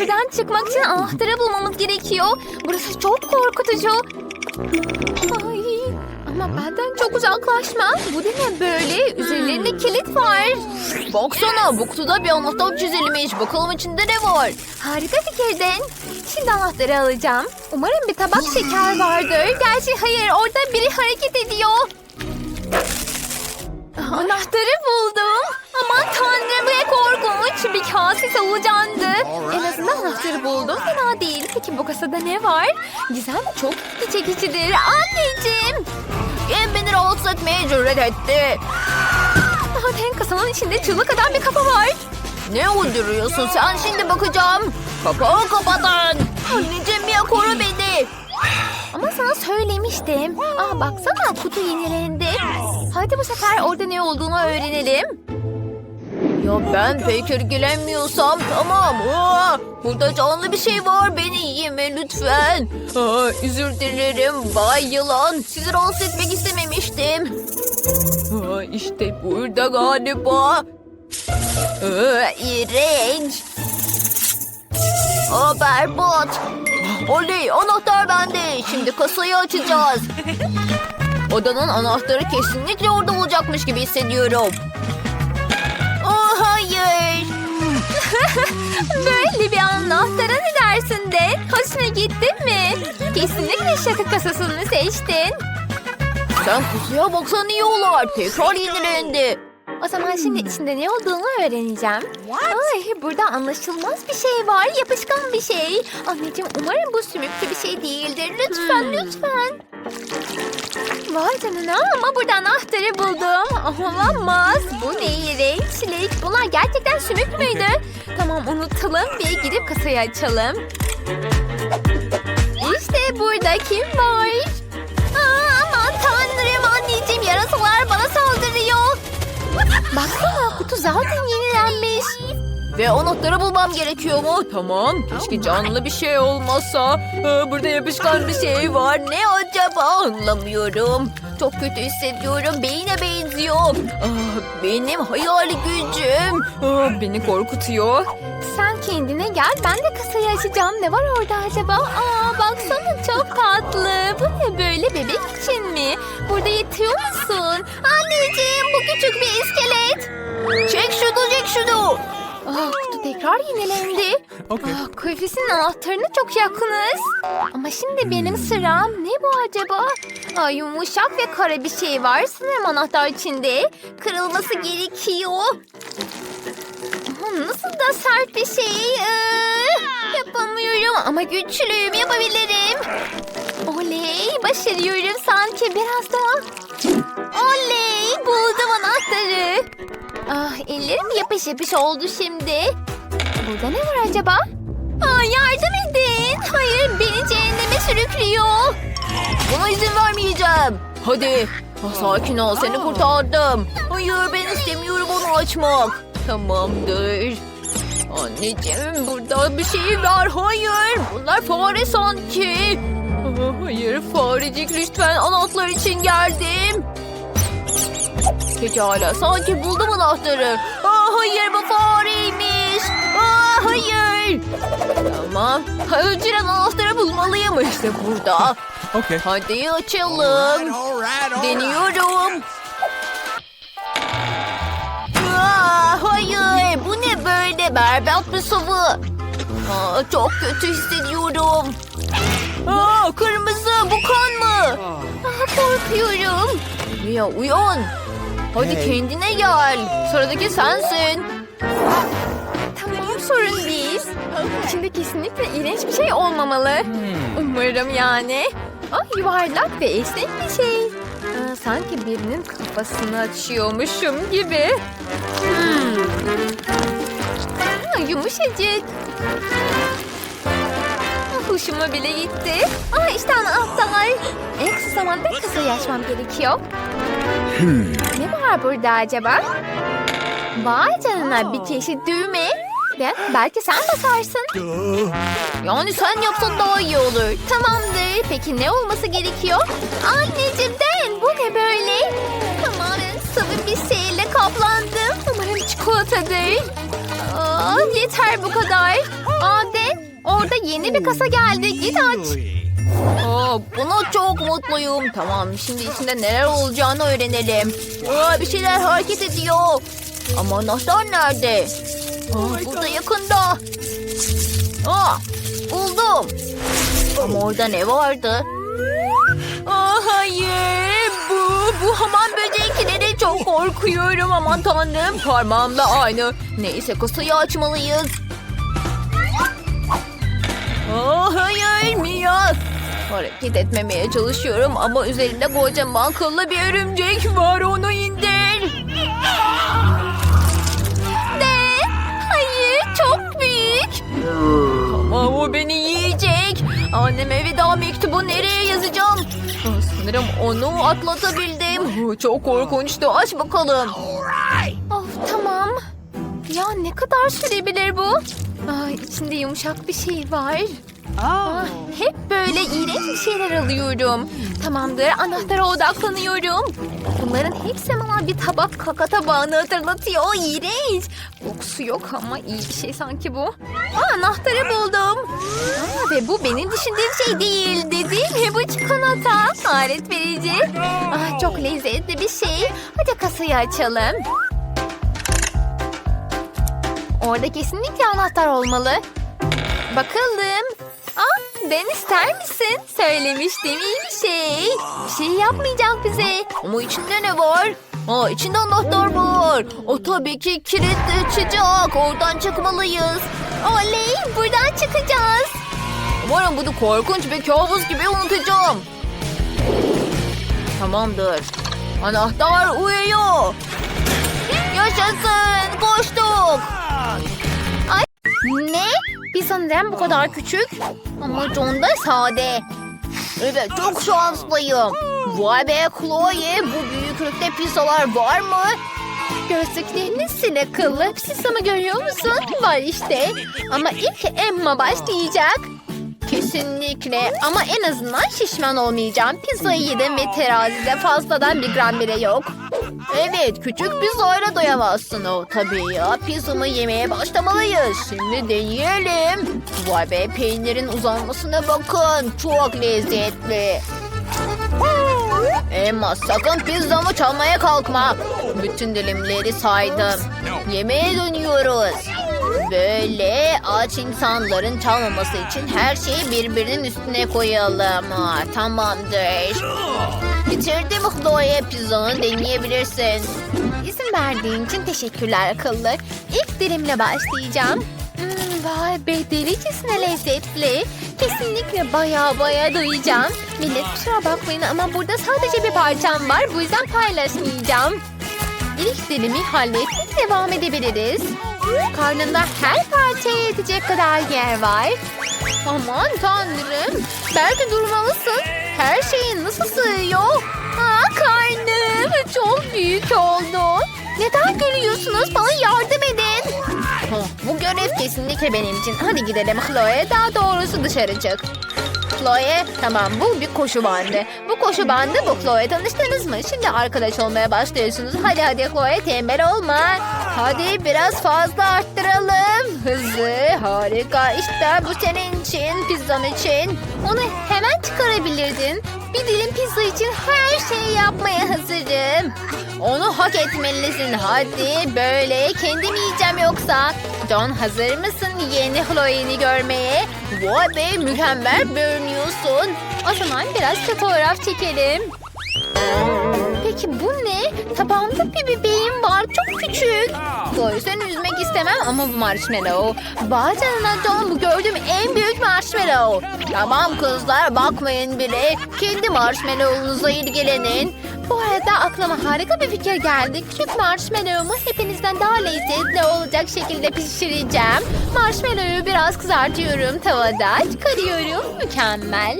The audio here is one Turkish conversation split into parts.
Buradan çıkmak için anahtarı bulmamız gerekiyor. Burası çok korkutucu. Ay, ama benden çok uzaklaşma. Bu ne böyle? Üzerlerinde kilit var. Baksana bu kutuda bir anahtar çizilmiş. Bakalım içinde ne var? Harika fikirden. Şimdi anahtarı alacağım. Umarım bir tabak şeker vardır. Gerçi hayır orada biri hareket ediyor. Anahtarı buldum. Aman tanrım ne korkunç. Bir kase solucandı. En azından anahtarı buldum. Fena değil. Peki bu kasada ne var? Gizem çok ilgi çekicidir. Anneciğim. Kim beni rahatsız etmeye cüret etti? Zaten kasanın içinde çığlık atan bir kafa var. Ne uyduruyorsun sen şimdi bakacağım. Kapağı kapatın. Anneciğim söylemiştim. Aa baksana kutu yenilendi. Hadi bu sefer orada ne olduğunu öğrenelim. Ya ben pek ilgilenmiyorsam tamam. Aa, burada canlı bir şey var beni yeme lütfen. Aa, özür dilerim Bay Yılan. Sizi rahatsız etmek istememiştim. Aa, işte burada galiba. Aa, iğrenç. Aa, berbat. Oley anahtar bende. Şimdi kasayı açacağız. Odanın anahtarı kesinlikle orada olacakmış gibi hissediyorum. Oh hayır. Böyle bir anahtara ne dersin de? Hoşuna gitti mi? Kesinlikle şaka kasasını seçtin. Sen kutuya baksan iyi olur. Tekrar yenilendi. O zaman şimdi içinde ne olduğunu öğreneceğim. Ay burada anlaşılmaz bir şey var. Yapışkan bir şey. Anneciğim umarım bu sümüklü bir şey değildir. Lütfen lütfen. Vay canına ama burada anahtarı buldum. Olamaz. Bu ne iğrenç çilek. Bunlar gerçekten sümük müydü? Tamam unutalım ve gidip kasayı açalım. İşte burada kim var? Aa, aman tanrım anneciğim yarasalar bana. Baksana kutu zaten yenilenmiş. Ve anahtarı bulmam gerekiyor mu? Tamam. Keşke canlı bir şey olmasa. Aa, burada yapışkan bir şey var. Ne acaba anlamıyorum. Çok kötü hissediyorum. Beyine benziyor. Aa, benim hayali gücüm. Aa, beni korkutuyor. Sen kendine gel ben de kasayı açacağım. Ne var orada acaba? Aa baksana çok tatlı. Bu ne böyle bebek için mi? Burada yatıyor musun? Anneciğim bu küçük bir iskelet. Çek şunu çek şunu. Aa, kutu tekrar yenilendi. Aa, kafesin anahtarına çok yakınız. Ama şimdi benim sıram. Ne bu acaba? Aa, yumuşak ve kara bir şey var. Sanırım anahtar içinde. Kırılması gerekiyor. Aa, Nasıl da sert bir şey. Ee, yapamıyorum ama güçlüyüm yapabilirim. Oley başarıyorum sanki biraz daha. Oley buldum anahtarı. Ah ellerim yapış yapış oldu şimdi. Burada ne var acaba? Aa, yardım edin. Hayır beni cehenneme sürüklüyor. Buna izin vermeyeceğim. Hadi. Ah, sakin ol seni kurtardım. Hayır ben istemiyorum onu açmak. Tamamdır. Anneciğim burada bir şey var. Hayır bunlar fare sanki. Ah, Hayır farecik lütfen anahtar için geldim. Pekala sanki buldum anahtarı. Aa, hayır bu fareymiş. Aa, hayır. Tamam. Önceden anahtarı bulmalıyım işte burada. Okay. Hadi açalım. All right, all right. Deniyorum. Aa, hayır bu ne böyle berbat bir sıvı. Aa, çok kötü hissediyorum. Aa, kırmızı bu kan mı? Ah, korkuyorum. Ya uyan. Hadi Hey. kendine gel. Sıradaki sensin. Tamam sorun değil. İçinde kesinlikle iğrenç bir şey olmamalı. Umarım yani. Ah yuvarlak ve esnek bir şey. Aa, sanki birinin kafasını açıyormuşum gibi. Hmm. Aa, yumuşacık. Hoşuma bile gitti. Aa işte anahtar. En kısa zamanda kasayı açmam gerekiyor. Ne var burada acaba? Vay canına bir çeşit düğme. Ve belki sen basarsın. Yani sen yapsan daha iyi olur. Tamamdır. Peki ne olması gerekiyor? Anneciğim Den bu ne böyle? Tamamen sıvı bir şeyle kaplandım. Umarım çikolatadır. Aa, yeter bu kadar. Aa Orada yeni bir kasa geldi. Git aç. Aa, buna çok mutluyum. Tamam şimdi içinde neler olacağını öğrenelim. Aa, bir şeyler hareket ediyor. Ama anahtar nerede? Aa, burada yakında. Aa, buldum. Ama orada ne vardı? Aa, hayır bu bu hamam böcekleri çok korkuyorum aman tanrım parmağımla aynı. Neyse kasayı açmalıyız. Aa, hayır Mia. Hareket etmemeye çalışıyorum ama üzerinde kocaman kıllı bir örümcek var onu indir. Ne? Hayır çok büyük. Ama o beni yiyecek. Anneme veda mektubu nereye yazacağım? Sanırım onu atlatabildim. Çok korkunçtu. Aç bakalım. Of tamam. Ya ne kadar sürebilir bu? Ay, içinde yumuşak bir şey var. Ah, hep böyle iğrenç bir şeyler alıyorum. Tamamdır anahtara odaklanıyorum. Bunların hepsi bana bir tabak kaka tabağını hatırlatıyor. İğrenç. Kokusu yok ama iyi bir şey sanki bu. Aa, anahtarı buldum. Aa, ve bu benim düşündüğüm şey değil dedi. Bu çikolata. Alet verici. Aa, çok lezzetli bir şey. Hadi kasayı açalım. Orada kesinlikle anahtar olmalı. Bakalım. Aa, Ben ister misin? Söylemiştim iyi bir şey. Bir şey yapmayacak bize. Ama içinde ne var? Aa, içinde anahtar var. O tabii ki kilitli açacak. Oradan çıkmalıyız. Oley buradan çıkacağız. Umarım bunu korkunç bir kabus gibi unutacağım. Tamamdır. Anahtar uyuyor. Yaşasın. Koştuk. Ne? Pizza neden bu kadar küçük? Ama John da sade. Evet çok şanslıyım. Vay be Chloe bu büyüklükte pizzalar var mı? Gözlüklerini sil akıllı. Pizzamı görüyor musun? Var işte. Ama ilk Emma başlayacak. Kesinlikle ama en azından şişman olmayacağım. Pizzayı yedim ve terazide fazladan bir gram bile yok. Evet küçük pizzayla doyamazsın o. Tabii ya pizzamı yemeye başlamalıyız. Şimdi deneyelim. Vay be peynirin uzanmasına bakın. Çok lezzetli. Emma sakın pizzamı çalmaya kalkma. Bütün dilimleri saydım. Yemeğe dönüyoruz. Böyle aç insanların çalmaması için her şeyi birbirinin üstüne koyalım. Ha, tamamdır. Bitirdim Chloe pizzanı deneyebilirsin. İzin verdiğin için teşekkürler akıllı. İlk dilimle başlayacağım. Hmm, vay be delicesine lezzetli. Kesinlikle baya baya doyacağım. Millet kusura bakmayın ama burada sadece bir parçam var. Bu yüzden paylaşmayacağım. İlk dilimi hallettik devam edebiliriz. Karnında her parçaya yetecek kadar yer var. Aman tanrım. Belki durmalısın. Her şeyin nasıl sığıyor? Aa, karnım çok büyük oldu. Neden gülüyorsunuz? Bana yardım edin. Bu görev kesinlikle benim için. Hadi gidelim Chloe. Daha doğrusu dışarı çık. Chloe tamam bu bir koşu bandı. Bu koşu bandı bu Chloe tanıştınız mı? Şimdi arkadaş olmaya başlıyorsunuz. Hadi hadi Chloe tembel olma. Hadi biraz fazla arttıralım. Harika işte bu senin için pizzan için. Onu hemen çıkarabilirdin. Bir dilim pizza için her şeyi yapmaya hazırım. Onu hak etmelisin. Hadi böyle kendim yiyeceğim yoksa. John hazır mısın yeni Chloe'ni görmeye? Vay be mükemmel görünüyorsun. O zaman biraz fotoğraf çekelim. Peki bu ne? Tabağımda bir bebeğim var. Çok küçük. Seni üzmek istemem ama bu marshmallow. Canına John bu gördüğüm en büyük marshmallow. Tamam kızlar bakmayın bile. Kendi marshmallow'unuza ilgilenin. Bu arada aklıma harika bir fikir geldi. Küçük marshmallow'umu hepinizden daha lezzetli olacak şekilde pişireceğim. Marshmallow'u biraz kızartıyorum tavada. Çıkarıyorum. Mükemmel.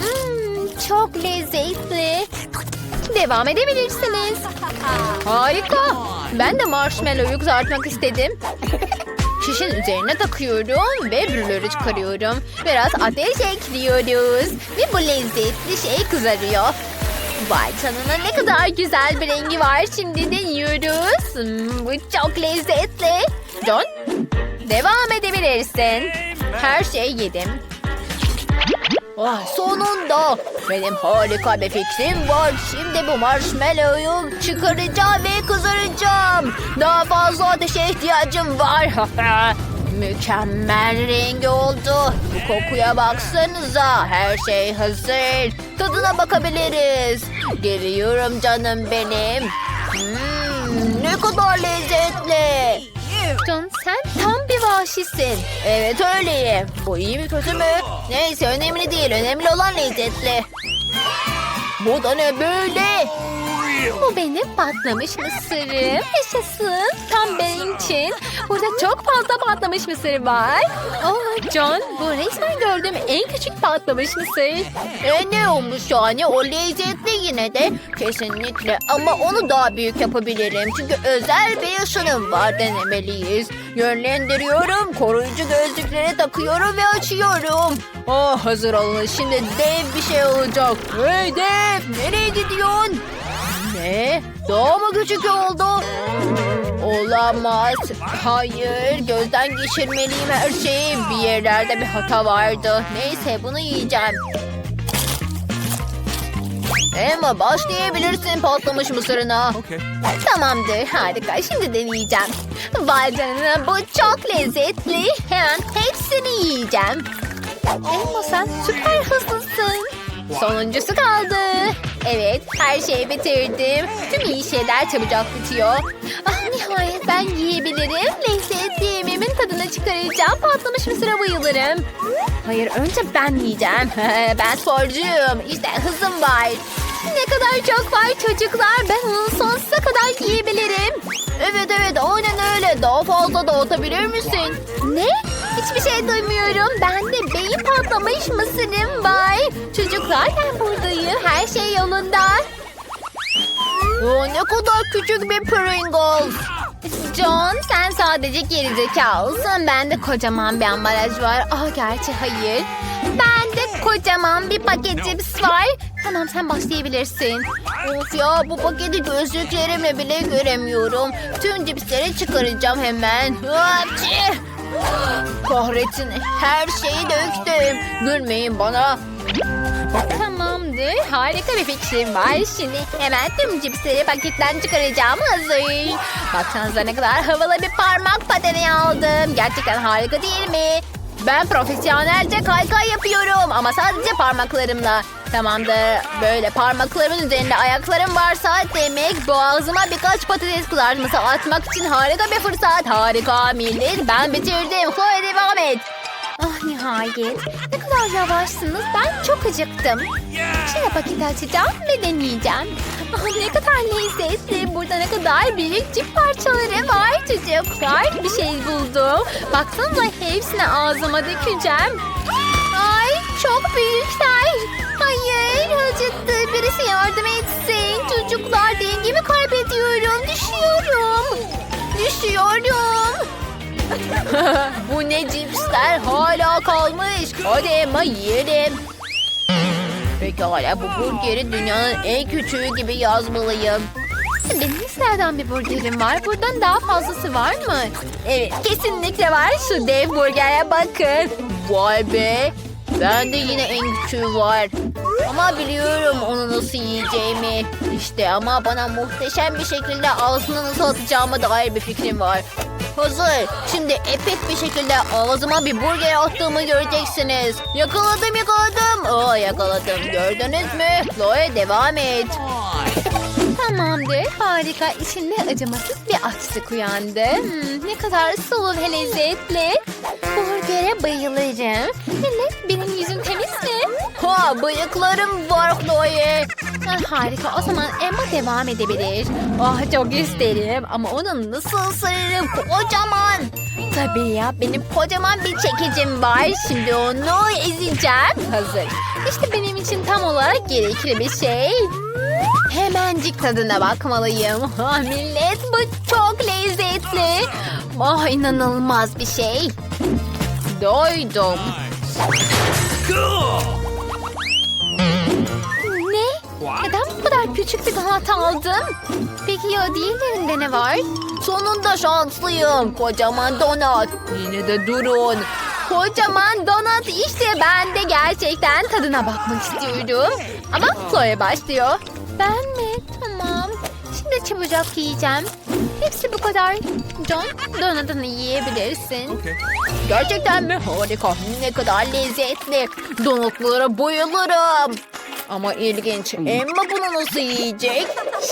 Hmm, çok lezzetli. Devam edebilirsiniz. Harika. Ben de marshmallow'u kızartmak istedim. Şişin üzerine takıyorum ve brülörü çıkarıyorum. Biraz ateş ekliyoruz. Ve bu lezzetli şey kızarıyor. Vay canına ne kadar güzel bir rengi var. Şimdi de yiyoruz. Hmm, bu çok lezzetli. John, Devam edebilirsin. Her şeyi yedim. Ah, sonunda benim harika bir fikrim var. Şimdi bu marshmallow'u çıkaracağım ve kızaracağım. Daha fazla ateşe ihtiyacım var. Mükemmel rengi oldu. Bu kokuya baksanıza. Her şey hazır. Tadına bakabiliriz. Geliyorum canım benim. Hmm, ne kadar lezzetli. John sen tam bir vahşisin. Evet öyleyim. Bu iyi mi kötü mü? Neyse önemli değil. Önemli olan lezzetli. Bu da ne böyle? Bu benim patlamış mısırım. Yaşasın. Tam benim için. Burada çok fazla patlamış mısır var. Oh John bu resmen gördüğüm en küçük patlamış mısır. E ne olmuş yani? O lezzetli yine de. Kesinlikle. Ama onu daha büyük yapabilirim. Çünkü özel bir ışınım var denemeliyiz. Yönlendiriyorum. Koruyucu gözlükleri takıyorum ve açıyorum. Oh hazır olun. Şimdi dev bir şey olacak. Hey dev nereye gidiyorsun? Ne? Daha mı küçük oldu? Olamaz. Hayır. Gözden geçirmeliyim her şeyi. Bir yerlerde bir hata vardı. Neyse bunu yiyeceğim. Emma başlayabilirsin patlamış mısırına. Tamamdır harika şimdi deneyeceğim. Vay canına bu çok lezzetli. Hemen hepsini yiyeceğim. Elmo sen süper hızlısın. Sonuncusu kaldı. Evet her şeyi bitirdim. Tüm iyi şeyler çabucak bitiyor. Ah nihayet ben yiyebilirim. Lezzetli yemeğimin tadını çıkaracağım. Patlamış mısıra bayılırım. Hayır önce ben yiyeceğim. ben sporcuyum. İşte hızım var. Ne kadar çok var çocuklar. Ben onu sonsuza kadar yiyebilirim. Evet evet aynen öyle. Daha fazla dağıtabilir misin? Ne? Hiçbir şey duymuyorum. Bende beyin patlamış mısırım var. Çocuklar ben buradayım. Her şey yolunda. Oo, ne kadar küçük bir Pringles. John sen sadece gerizekalısın. Bende kocaman bir ambalaj var. Ah gerçi hayır. Bende kocaman bir paket cips var. Tamam sen başlayabilirsin. Of ya bu paketi gözlüklerimle bile göremiyorum. Tüm cipsleri çıkaracağım hemen. Hapçı! Kahretsin her şeyi döktüm. Gülmeyin bana. Tamamdır. Harika bir fikrim var. Şimdi hemen tüm cipsleri paketten çıkaracağım. Hazır. Baksanıza ne kadar havalı bir parmak pateni aldım. Gerçekten harika değil mi? Ben profesyonelce kaykay yapıyorum ama sadece parmaklarımla. Tamamdır. Böyle parmaklarımın üzerinde ayaklarım varsa demek boğazıma birkaç patates kızartması atmak için harika bir fırsat. Harika millet. Ben bitirdim. Chloe devam et. Ah nihayet. Ne kadar yavaşsınız. Ben çok acıktım. Şimdi paketi açacağım ve deneyeceğim. Ah ne kadar lezzetli. Burada ne kadar büyük cip parçaları var çocuklar. Bir şey buldum. Baksanıza hepsini ağzıma dökeceğim. Çok büyükler. Hayır acıktı. Birisi yardım etsin. Çocuklar dengemi kaybediyorum. Düşüyorum. Düşüyorum. Bu ne cipsler hala kalmış. Hadi Emma yiyelim. Pekala bu burgeri dünyanın en küçüğü gibi yazmalıyım. Benim nereden bir burgerim var? Buradan daha fazlası var mı? Evet kesinlikle var. Şu dev burgere bakın. Vay be. Bende yine en küçüğü var. Ama biliyorum onu nasıl yiyeceğimi. İşte ama bana muhteşem bir şekilde ağzına nasıl atacağıma dair bir fikrim var. Hazır. Şimdi epik bir şekilde ağzıma bir burger attığımı göreceksiniz. Yakaladım yakaladım. Aa yakaladım. Gördünüz mü? Chloe devam et. Tamamdır. Harika. İçinde acımasız bir açlık uyandı. Hmm, ne kadar sulu ve lezzetli. Burgere bayılırım. Millet benim yüzüm temiz mi? Ha bıyıklarım var Chloe. Ah, harika. O zaman Emma devam edebilir. Ah çok isterim ama onu nasıl ısırırım? Kocaman. Tabii ya benim kocaman bir çekicim var. Şimdi onu ezeceğim. Hazır. İşte benim için tam olarak gerekli bir şey. Hemencik tadına bakmalıyım. Ah, millet bu çok lezzetli. Ah inanılmaz bir şey. Doydum. Ne? Neden bu kadar küçük bir donat aldım? Peki ya diğerlerinde ne var? Sonunda şanslıyım. Kocaman donat. Yine de durun. Kocaman donat işte ben de gerçekten tadına bakmak istiyorum. Ama Chloe başlıyor. Ben mi? Tamam. Şimdi çabucak yiyeceğim. Hepsi bu kadar. John, donatını yiyebilirsin. Gerçekten mi? Harika. Ne kadar lezzetli. Donutlara bayılırım. Ama ilginç. Emma bunu nasıl yiyecek?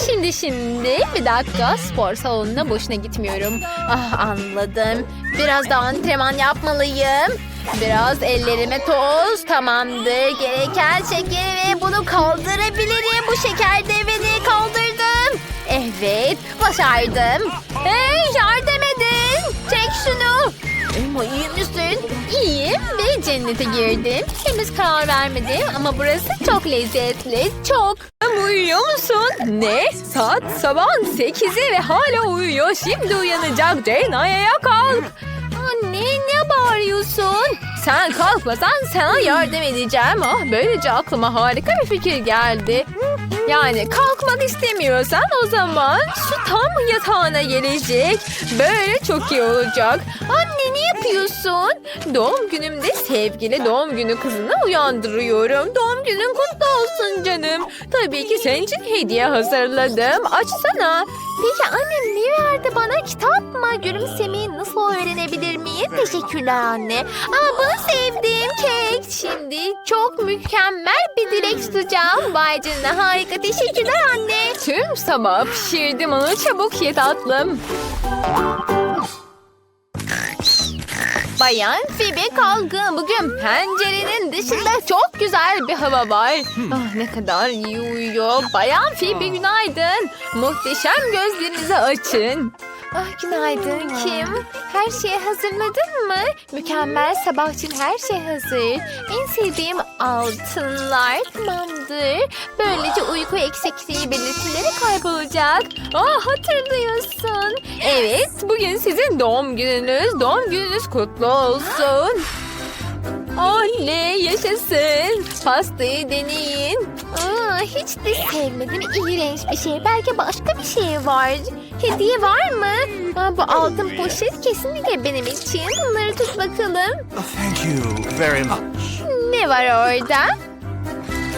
Şimdi şimdi bir dakika spor salonuna boşuna gitmiyorum. Ah anladım. Biraz da antrenman yapmalıyım. Biraz ellerime toz tamamdır. Gereken şekeri ve bunu kaldırabilirim. Bu şeker deveni kaldırdım. Evet başardım. Hey yardım edin. Çek şunu. Emma iyi misin? İyiyim ve cennete girdim. Henüz karar vermedim ama burası çok lezzetli. Çok. Uyuyor musun? Ne? Saat sabahın 8'i ve hala uyuyor. Şimdi uyanacak. Ayağa kalk. Ne bağırıyorsun? Sen kalkmasan sana yardım edeceğim. Ah böylece aklıma harika bir fikir geldi. Yani kalkmak istemiyorsan o zaman su tam yatağına gelecek. Böyle çok iyi olacak. Anne ne yapıyorsun? Doğum günümde sevgili doğum günü kızını uyandırıyorum. Doğum günün kutlu olsun canım. Tabii ki senin için hediye hazırladım. Açsana. Peki annem ne verdi bana? Kitap mı? Gülümsemeyi nasıl öğrenebilir miyim? Teşekkürler anne. Aa bunu sevdim kek. Şimdi çok mükemmel bir dilek tutacağım. Vay harika. Teşekkürler anne. Tüm sabah pişirdim onu. Çabuk ye tatlım. Bayan Phoebe kalkın. Bugün pencerenin dışında çok güzel bir hava var. Ah ne kadar iyi uyuyor. Bayan Phoebe günaydın. Muhteşem gözlerinizi açın. Ah günaydın Kim. Her şeyi hazırladın mı? Mükemmel sabah için her şey hazır. En sevdiğim altınlar tamamdır. Böylece uyku eksikliği belirtileri kaybolacak. Ah hatırlıyorsun. Evet bugün sizin doğum gününüz. Doğum gününüz kutlu olsun. Oley yaşasın. Pastayı deneyin. Aa, hiç de sevmedim. İğrenç bir şey. Belki başka bir şey var. Hediye var mı? Aa, bu altın poşet kesinlikle benim için. Bunları tut bakalım. Oh, thank you very much. Ne var orada?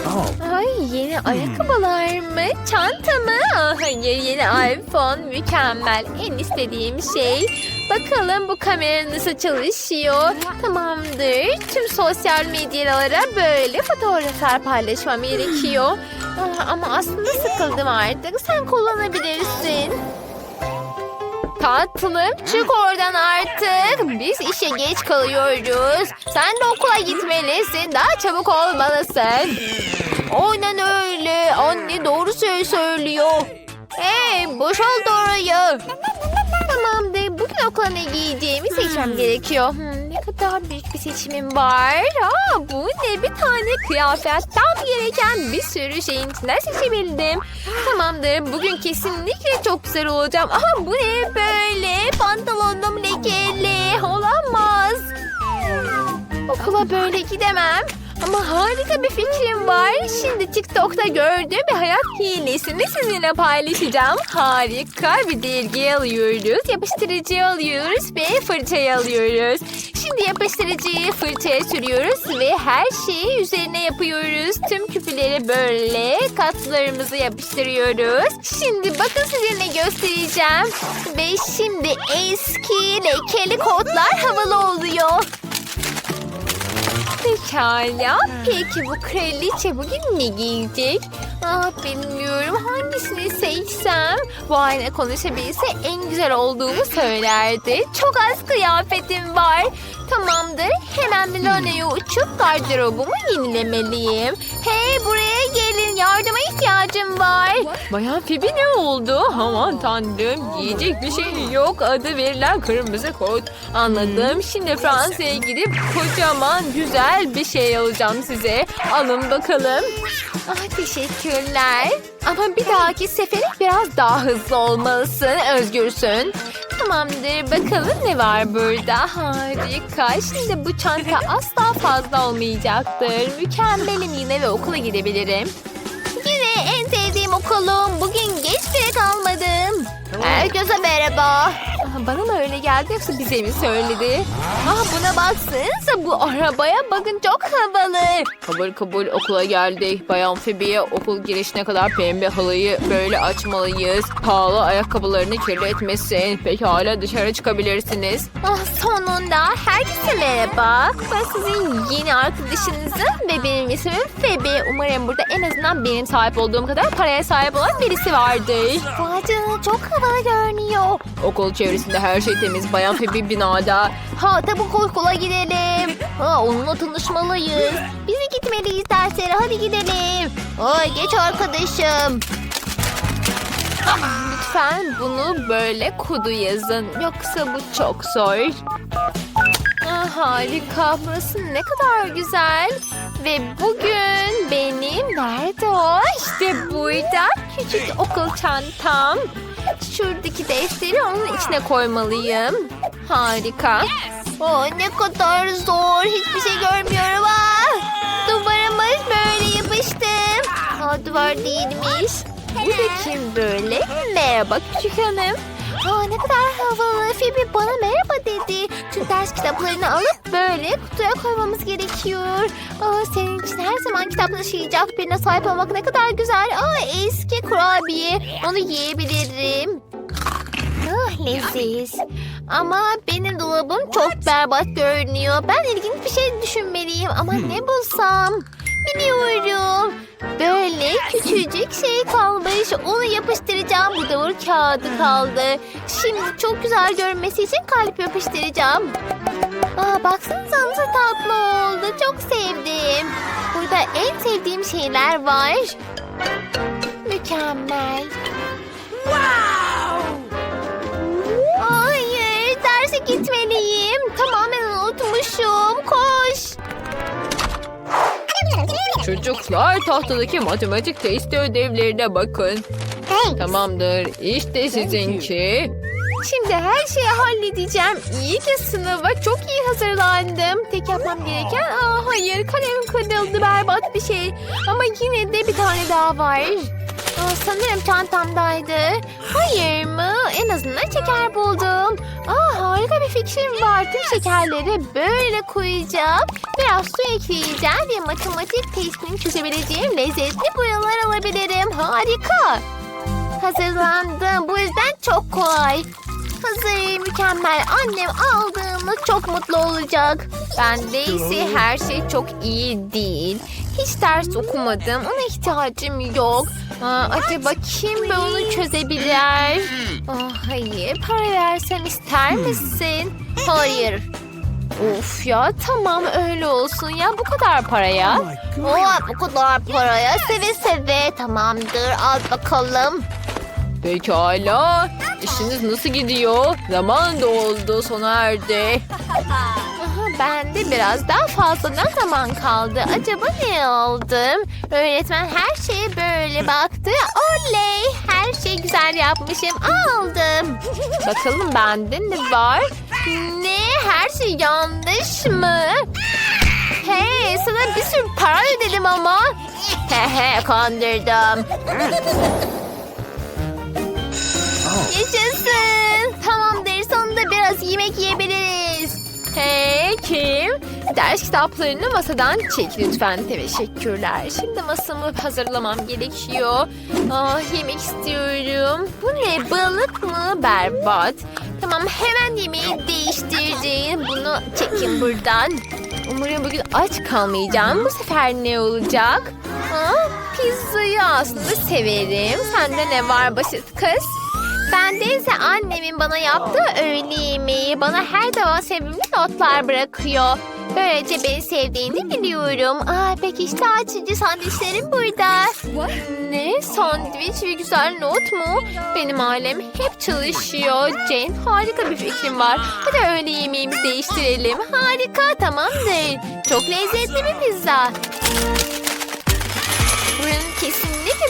Oh, Ay yeni ayakkabılar mı? Çanta mı? Aa, hayır yeni iPhone. Mükemmel. En istediğim şey. Bakalım bu kamera nasıl çalışıyor. Tamamdır. Tüm sosyal medyalara böyle fotoğraflar paylaşmam gerekiyor. Ama aslında sıkıldım artık. Sen kullanabilirsin. Tatlım çık oradan artık. Biz işe geç kalıyoruz. Sen de okula gitmelisin. Daha çabuk olmalısın. Aynen öyle. Anne doğru söylüyor. Hey boşalt orayı. Tamamdır. Bugün okula ne giyeceğimi seçmem gerekiyor. Hmm, ne kadar büyük bir seçimim var. Aa, bu ne bir tane kıyafet. Tam gereken bir sürü şeyin içinden seçebildim. Tamamdır. Bugün kesinlikle çok güzel olacağım. Aha bu ne böyle? Pantolonum lekeli. Olamaz. Okula böyle gidemem. Ama harika bir fikrim var. Şimdi TikTok'ta gördüğüm bir hayat hilesini sizinle paylaşacağım. Harika bir dergi alıyoruz. Yapıştırıcı alıyoruz ve fırçayı alıyoruz. Şimdi yapıştırıcıyı fırçaya sürüyoruz ve her şeyi üzerine yapıyoruz. Tüm küpleri böyle katlarımızı yapıştırıyoruz. Şimdi bakın size ne göstereceğim. Ve şimdi eski lekeli kotlar havalı oluyor. Pekala. Peki bu kraliçe bugün ne giyecek? Ah bilmiyorum hangisini seçsem. Bu ayna konuşabilse en güzel olduğumu söylerdi. Çok az kıyafetim var. Tamamdır. Hemen Milano'ya uçup gardırobumu yenilemeliyim. Hey buraya gelin. Yardıma ihtiyacım var. Bayan Phoebe ne oldu? Aman tanrım. Giyecek bir şey yok. Adı verilen kırmızı kot. Anladım. Şimdi Fransa'ya gidip kocaman güzel bir şey alacağım size. Alın bakalım. Ah teşekkürler. Ama bir dahaki sefere biraz daha hızlı olmalısın. Özgürsün. Tamamdır. Bakalım ne var burada. Harika. Şimdi bu çanta asla fazla olmayacaktır. Mükemmelim yine ve okula gidebilirim. Bakalım. Bugün geç bile kalmadım. Herkese merhaba. Bana mı öyle geldi yoksa bize mi söyledi? Ah buna baksanıza bu arabaya bakın çok havalı. Kabul kabul okula geldik. Bayan Phoebe'ye okul girişine kadar pembe halıyı böyle açmalıyız. Pahalı ayakkabılarını kirletmesin. Pekala dışarı çıkabilirsiniz. Ah sonunda herkese merhaba. Ben sizin yeni arkadaşınızım ve benim ismim Phoebe. Umarım burada en azından benim sahip olduğum kadar paraya sahip olan birisi vardır. Canına çok havalı görünüyor. Okul çevresinde her şey temiz. Bayan Phoebe binada. Ha tabi okula gidelim. Ha onunla tanışmalıyız. Biz de gitmeliyiz derslere hadi gidelim. Ay geç arkadaşım. Lütfen bunu böyle kodu yazın. Yoksa bu çok zor. Ah, harika. Burası ne kadar güzel. Ve bugün benim nerede o? İşte burada küçük okul çantam. Şuradaki defteri onun içine koymalıyım. Harika. Oh, ne kadar zor. Hiçbir şey görmüyorum. Ah, duvarımız böyle yapıştım. Aa, duvar değilmiş. Bu da kim böyle? Merhaba küçük hanım. Aa, ne kadar havalı. Phoebe bana merhaba dedi. Tüm ders kitaplarını alıp böyle kutuya koymamız gerekiyor. Aa, senin için her zaman kitap birine sahip olmak ne kadar güzel. Aa, eski kurabiye. Onu yiyebilirim. Leziz. Ama benim dolabım çok berbat görünüyor. Ben ilginç bir şey düşünmeliyim ama ne bulsam? Biliyorum. Böyle küçücük şey kalmış. Onu yapıştıracağım. Bu davul kağıdı kaldı. Şimdi çok güzel görünmesi için kalp yapıştıracağım. Aa, baksanıza nasıl tatlı oldu. Çok sevdim. Burada en sevdiğim şeyler var. Mükemmel. Hayır, gitmeliyim. Tamamen unutmuşum. Koş. Çocuklar tahtadaki matematik testi ödevlerine bakın. Tamamdır. İşte sizinki. Şimdi her şeyi halledeceğim. İyi ki sınava çok iyi hazırlandım. Tek yapmam gereken... Aa, hayır kalemim kırıldı berbat bir şey. Ama yine de bir tane daha var. Aa, sanırım çantamdaydı. Hayır mı? En azından şeker buldum. Aa, harika bir fikrim var. Tüm şekerleri böyle koyacağım. Biraz su ekleyeceğim ve matematik testini çözebileceğim lezzetli boyalar alabilirim. Harika. Hazırlandım. Bu yüzden çok kolay. Hazır, mükemmel. Annem aldığında çok mutlu olacak. Bende ise her şey çok iyi değil. Hiç ders okumadım. Ona ihtiyacım yok. Aa, acaba kim be onu çözebilir? Aa, hayır, para versem ister misin? Hayır. Of ya tamam öyle olsun ya bu kadar paraya. Oh, bu kadar paraya seve seve tamamdır al bakalım. Pekala. İşiniz nasıl gidiyor? Zaman doldu sona erdi. Aha, ben de biraz daha fazladan zaman kaldı. Acaba ne aldım? Öğretmen her şeye böyle baktı. Oley! Her şey güzel yapmışım. Aldım. Bakalım bende ne var? Ne? Her şey yanlış mı? Hey sana bir sürü para ödedim ama. Hehe kandırdım. Yaşasın. Tamamdır sonunda biraz yemek yiyebiliriz. Hey kim? Ders kitaplarını masadan çek lütfen. Teşekkürler. Şimdi masamı hazırlamam gerekiyor. Ah yemek istiyorum. Bu ne balık mı? Berbat. Tamam hemen yemeği değiştireceğim. Bunu çekin buradan. Umarım bugün aç kalmayacağım. Bu sefer ne olacak? Ah, pizzayı aslında severim. Sende ne var basit kız? Bende ise annemin bana yaptığı öğle yemeği bana her zaman sevimli notlar bırakıyor. Böylece beni sevdiğini biliyorum. Aa, peki işte açıcı sandviçlerim burada. Ne? Sandviç ve güzel not mu? Benim ailem hep çalışıyor. Jane harika bir fikrim var. Hadi öğle yemeğimizi değiştirelim. Harika tamamdır. Çok lezzetli bir pizza.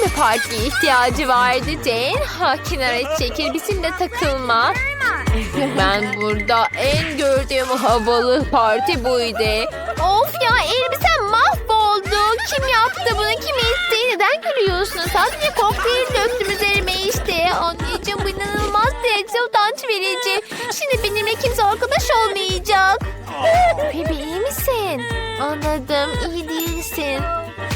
Bir partiye ihtiyacı vardı Jane. Ha kenara çekil bizimle takılma. Ben burada en gördüğüm havalı parti buydu. Of ya elbisem mahvoldu. kim yaptı bunu? Kim etti? Neden gülüyorsun? Sadece kokteyl döktüm üzerime işte. Anneciğim bu inanılmaz derecede utanç verici. Şimdi benimle kimse arkadaş olmayacak. Phoebe iyi misin? Anladım iyi değilsin.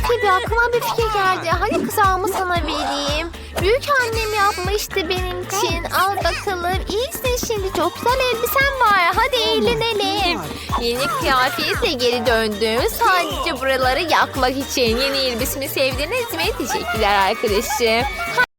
Phoebe aklıma bir fikir geldi. Hadi kızağımı sana vereyim. Büyük annem yapmıştı benim için. Al bakalım. İyisin şimdi. Çok güzel elbisen var. Hadi eğlenelim. Yeni kıyafetle geri döndüm. Sadece buraları yakmak için. Yeni elbisemi sevdiğiniz mi? Teşekkürler arkadaşım.